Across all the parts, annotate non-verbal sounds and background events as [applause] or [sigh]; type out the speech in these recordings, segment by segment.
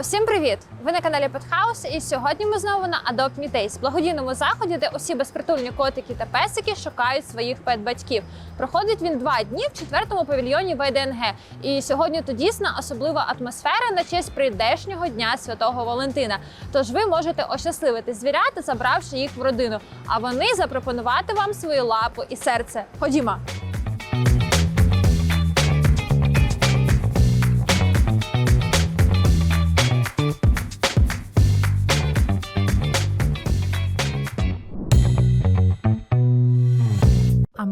Усім привіт! Ви на каналі Pethouse і сьогодні ми знову на Adopt Me Days, благодійному заході, де усі безпритульні котики та песики шукають своїх пет-батьків. Проходить він два дні в четвертому павільйоні ВДНГ. І сьогодні тут дійсно особлива атмосфера на честь прийдешнього дня Святого Валентина. Тож ви можете ощасливити звірят, забравши їх в родину, а вони запропонувати вам свою лапу і серце. Ходімо!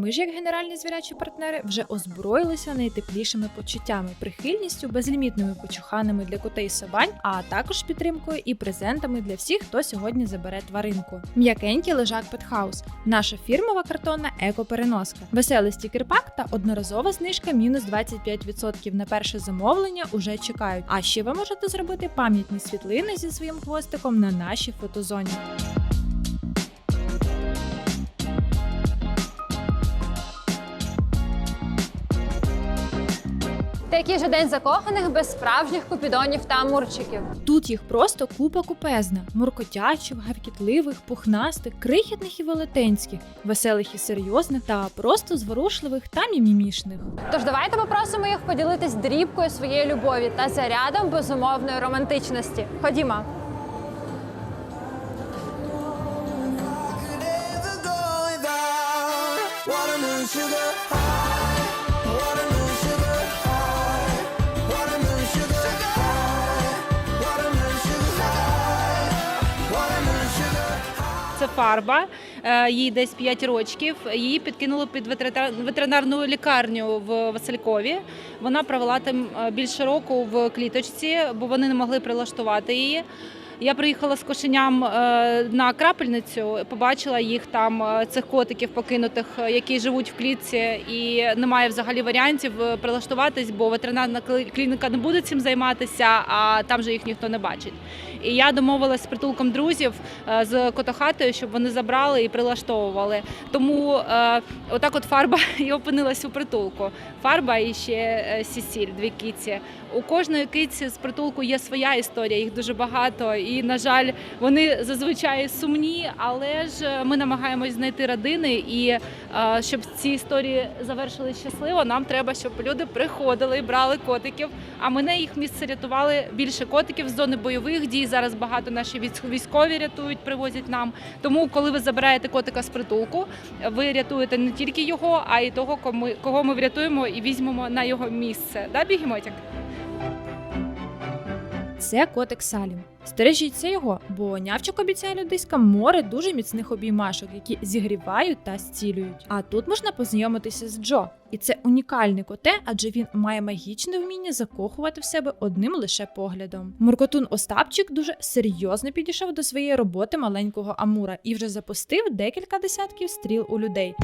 Ми ж, як генеральні звірячі партнери, вже озброїлися найтеплішими почуттями, прихильністю, безлімітними почуханими для котей собань, а також підтримкою і презентами для всіх, хто сьогодні забере тваринку. М'якенький лежак Петхаус, наша фірмова картонна еко-переноска, веселий стікер-пак та одноразова знижка мінус 25% на перше замовлення уже чекають. А ще ви можете зробити пам'ятні світлини зі своїм хвостиком на нашій фотозоні. Та який же день закоханих без справжніх купідонів та амурчиків. Тут їх просто купа купезна: муркотячих, гавкітливих, пухнастих, крихітних і велетенських, веселих і серйозних, та просто зворушливих та мімімішних. Тож давайте попросимо їх поділитись дрібкою своєї любові та зарядом безумовної романтичності. Ходімо. sugar high. Фарба, е, їй десь 5 років. Її підкинули під ветеринарну лікарню в Василькові. Вона провела там е, більше року в кліточці, бо вони не могли прилаштувати її. Я приїхала з кошеням е, на крапельницю, побачила їх там, цих котиків покинутих, які живуть в клітці, і немає взагалі варіантів прилаштуватись, бо ветеринарна клініка не буде цим займатися, а там же їх ніхто не бачить. І я домовилась з притулком друзів е, з котохатою, щоб вони забрали і прилаштовували. Тому е, отак от фарба [laughs] і опинилась у притулку. Фарба і ще е, Сісіль, дві киці. У кожної киці з притулку є своя історія, їх дуже багато. І, на жаль, вони зазвичай сумні, але ж ми намагаємось знайти родини. І е, щоб ці історії завершились щасливо, нам треба, щоб люди приходили і брали котиків. А мене їх місце рятували більше котиків з зони бойових дій. Зараз багато наші військ- військові рятують, привозять нам. Тому, коли ви забираєте котика з притулку, ви рятуєте не тільки його, а й того, кого ми врятуємо і візьмемо на його місце. Да, бігемотик? Це котик Салім. Стережіться його, бо нявчик обіцяє людиськам море дуже міцних обіймашок, які зігрівають та зцілюють. А тут можна познайомитися з Джо. І це унікальний коте, адже він має магічне вміння закохувати в себе одним лише поглядом. Муркотун Остапчик дуже серйозно підійшов до своєї роботи маленького Амура і вже запустив декілька десятків стріл у людей.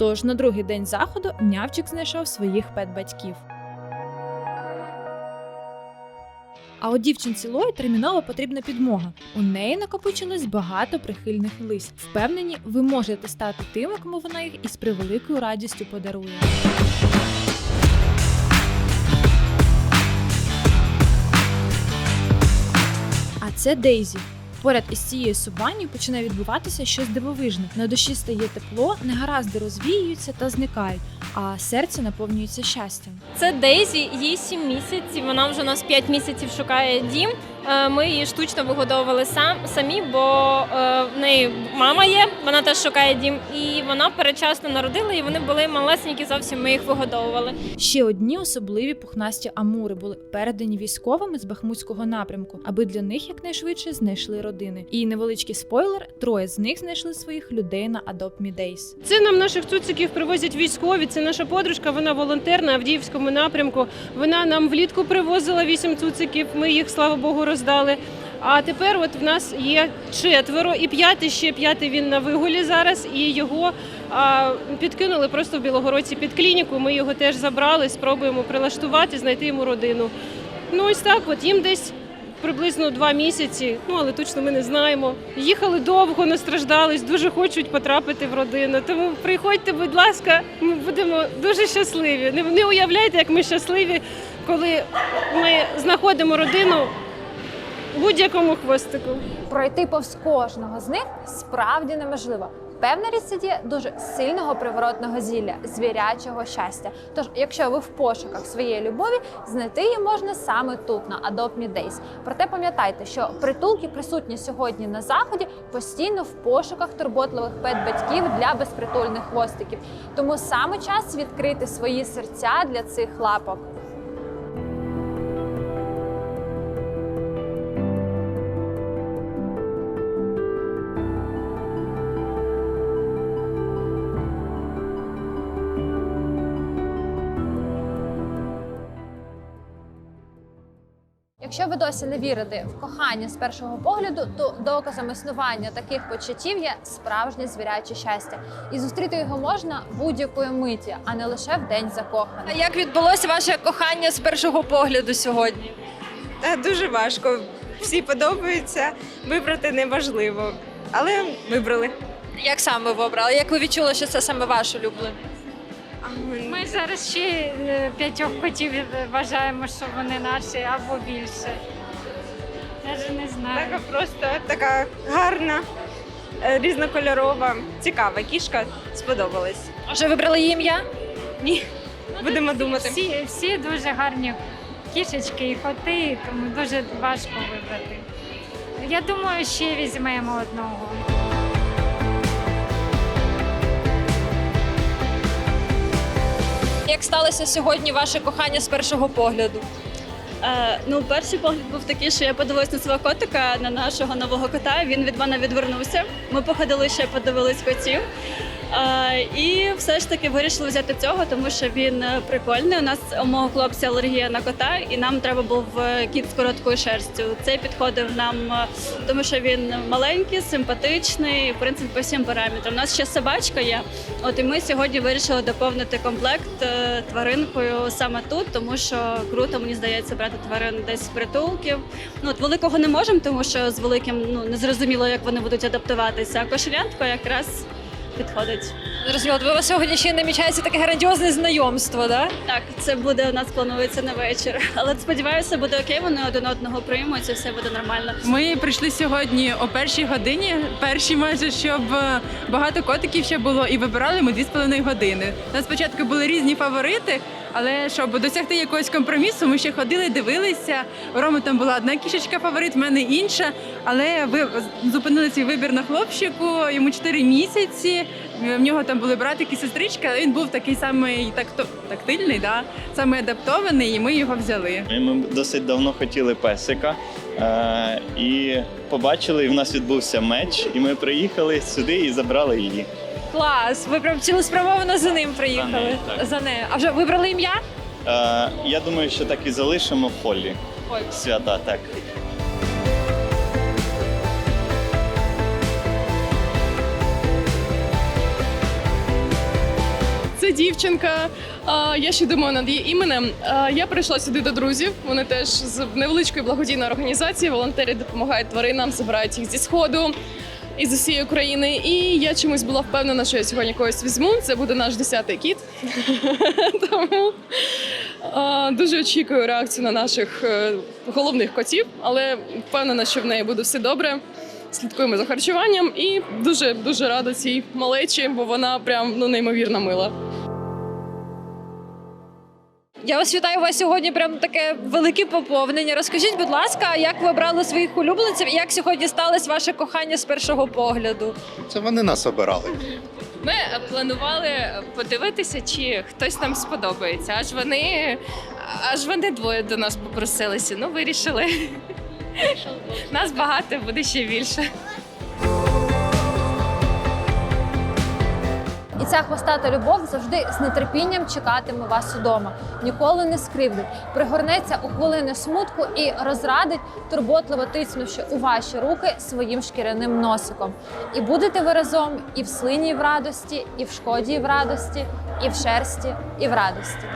Тож на другий день заходу нявчик знайшов своїх пет-батьків. А от дівчинці Лої терміново потрібна підмога. У неї накопичилось багато прихильних лист. Впевнені, ви можете стати тими, кому вона їх із превеликою радістю подарує. А це Дейзі. Поряд із цією субанією починає відбуватися щось дивовижне. На душі стає тепло, негаразди розвіюються та зникають, а серце наповнюється щастям. Це Дейзі, їй 7 місяців. Вона вже нас 5 місяців шукає дім. Е, Ми її штучно вигодовували сам самі, бо е, в неї мама є, вона теж шукає дім, і вона передчасно народила, і вони були малесенькі, зовсім ми їх вигодовували. Ще одні особливі пухнасті амури були передані військовими з Бахмутського напрямку, аби для них якнайшвидше знайшли родини. І невеличкий спойлер: троє з них знайшли своїх людей на Adopt Me Days. Це нам наших цуциків привозять військові. Це наша подружка, вона волонтер на Авдіївському напрямку. Вона нам влітку привозила вісім цуциків. Ми їх, слава Богу, роздали. А тепер от в нас є четверо, і п'ятий ще п'ятий він на вигулі зараз, і його А підкинули просто в Білогородці під клініку. Ми його теж забрали, спробуємо прилаштувати, знайти йому родину. Ну ось так, от їм десь приблизно два місяці, ну але точно ми не знаємо. Їхали довго, настраждались, дуже хочуть потрапити в родину. Тому приходьте, будь ласка, ми будемо дуже щасливі. Не, уявляєте, як ми щасливі, коли ми знаходимо родину будь-якому хвостику. Пройти повз кожного з них справді неможливо. Певна річ дуже сильного приворотного зілля, звірячого щастя. Тож, якщо ви в пошуках своєї любові, знайти її можна саме тут, на Adopt Me Days. Проте пам'ятайте, що притулки присутні сьогодні на заході постійно в пошуках турботливих пет-батьків для безпритульних хвостиків. Тому саме час відкрити свої серця для цих лапок. Якщо ви досі не вірите в кохання з першого погляду, то доказом існування таких почуттів є справжнє звіряче щастя, і зустріти його можна будь-якої миті, а не лише в день закоханих. А як відбулося ваше кохання з першого погляду сьогодні? Та дуже важко. Всі подобаються, вибрати неможливо. Але вибрали. Як саме ви обрали? Як ви відчули, що це саме ваш улюблений? Ми зараз ще е, п'ятьох котів вважаємо, що вони наші або більше. Навіть не знаю. Така просто така гарна, е, різнокольорова, цікава кішка. Сподобалась. Вже вибрали її ім'я? Ні, будемо думати. Всі, всі дуже гарні кішечки і коти, тому дуже важко вибрати. Я думаю, ще візьмемо одного. Як сталося сьогодні ваше кохання з першого погляду? Е, ну, перший погляд був такий, що я подивилась на свого котика, на нашого нового кота. Він від мене відвернувся. Ми походили ще подивились котів. І все ж таки вирішили взяти цього, тому що він е, прикольний. У нас у мого хлопця алергія на кота, і нам треба був е, кіт з короткою шерстю. Цей підходив нам, е, тому що він маленький, симпатичний, в принципі, по всім параметрам. У нас ще собачка є. От і ми сьогодні вирішили доповнити комплект тваринкою саме тут, тому що круто, мені здається, брати тварин десь з притулків. Ну от великого не можемо, тому що з великим ну не зрозуміло, як вони будуть адаптуватися. А кошелятко якраз 这拖得起。Зрозуміло, ви у вас сьогодні ще намічається таке грандіозне знайомство, да? Так, це буде у нас планується на вечір. Але сподіваюся, буде окей. Вони один одного приймуть і все буде нормально. Ми прийшли сьогодні о першій годині, перші майже, щоб е, багато котиків ще було, і вибирали ми дві з половиною години. У нас спочатку були різні фаворити, але щоб досягти якогось компромісу, ми ще ходили, дивилися. У Роми там була одна кішечка фаворит, в мене інша. Але ви зупинили свій вибір на хлопчику, йому 4 місяці. В нього там були братик і сестричка, але він був такий самий такто, тактильний, да? самий адаптований, і ми його взяли. Ми досить давно хотіли песика е- і побачили, і в нас відбувся меч, і ми приїхали сюди і забрали її. Клас! Ви прям цілеспрямовано за ним приїхали. нею, так. За нею. А вже вибрали ім'я? Е- я думаю, що так і залишимо Холлі. Свята, так. Дівчинка. Я ще думаю над її іменем. Я прийшла сюди до друзів. Вони теж з невеличкої благодійної організації. Волонтери допомагають тваринам, забирають їх зі сходу і з усієї України. І я чомусь була впевнена, що я сьогодні когось візьму. Це буде наш десятий кіт. [laughs] Тому дуже очікую реакцію на наших е, головних котів, але впевнена, що в неї буде все добре. Слідкуємо за харчуванням і дуже дуже рада цій малечі, бо вона прям ну неймовірно мила. Я вас вітаю. У вас сьогодні прям таке велике поповнення. Розкажіть, будь ласка, як ви обрали своїх улюбленців і як сьогодні сталося ваше кохання з першого погляду? Це вони нас обирали. Ми планували подивитися, чи хтось нам сподобається. Аж вони аж вони двоє до нас попросилися. Ну, вирішили. Нас багато, буде ще більше. І ця хвостата любов завжди з нетерпінням чекатиме вас удома, ніколи не скривдить, пригорнеться у хвилини смутку і розрадить, турботливо тиснувши у ваші руки своїм шкіряним носиком. І будете ви разом і в слині, і в радості, і в шкоді, і в радості, і в шерсті, і в радості.